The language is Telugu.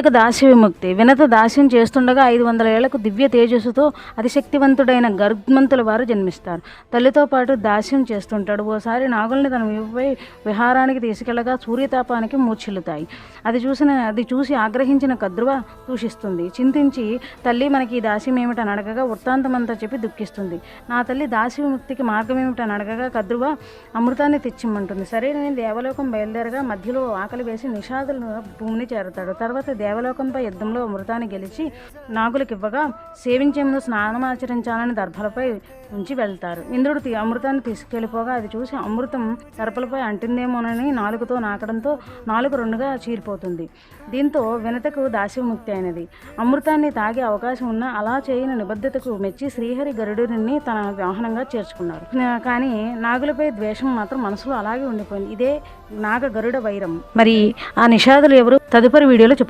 వినతకు దాస్య విముక్తి. వినత దాస్యం చేస్తుండగా ఐదు వందల ఏళ్ళకు దివ్య తేజస్సుతో అతిశక్తివంతుడైన గర్భమంతుల వారు జన్మిస్తారు. తల్లితో పాటు దాస్యం చేస్తుంటాడు. ఓసారి నాగుల్ని తన వీపుపై విహారానికి తీసుకెళ్ళగా సూర్యతాపానికి మూర్ఛిల్లుతాయి. అది చూసిన అది చూసి ఆగ్రహించిన కద్రువ దూషిస్తుంది చింతించి తల్లి మనకి ఈ దాస్యం ఏమిటని అడగగా వృత్తాంతమంతా చెప్పి దుఃఖిస్తుంది. నా తల్లి దాస్య విముక్తికి మార్గం ఏమిటని అడగగా కద్రువ అమృతాన్ని తెచ్చిమ్మంటుంది. సరే నేను దేవలోకం బయలుదేరగా మధ్యలో ఆకలి వేసి నిషాదులు భూమిని చేరుతాడు. తర్వాత దేవలోకంపై యుద్ధంలో అమృతాన్ని గెలిచి నాగులకు ఇవ్వగా సేవించే స్నానం ఆచరించాలని దర్భలపై ఉంచి వెళ్తారు. ఇంద్రుడు అమృతాన్ని తీసుకెళ్ళిపోగా అది చూసి అమృతం దర్భలపై అంటిందేమోనని నాలుగుతో నాకడంతో నాలుగు రెండుగా చీరిపోతుంది. దీంతో వినతకు దాస్యముక్తి అయినది. అమృతాన్ని తాగే అవకాశం ఉన్న అలా చేయని నిబద్ధతకు మెచ్చి శ్రీహరి గరుడుని తన వాహనంగా చేర్చుకున్నారు. కానీ నాగులపై ద్వేషం మాత్రం మనసులో అలాగే ఉండిపోయింది. ఇదే నాగ గరుడ వైరం. మరి ఆ నిషాదులు ఎవరు? తదుపరి వీడియోలో చెప్పుకో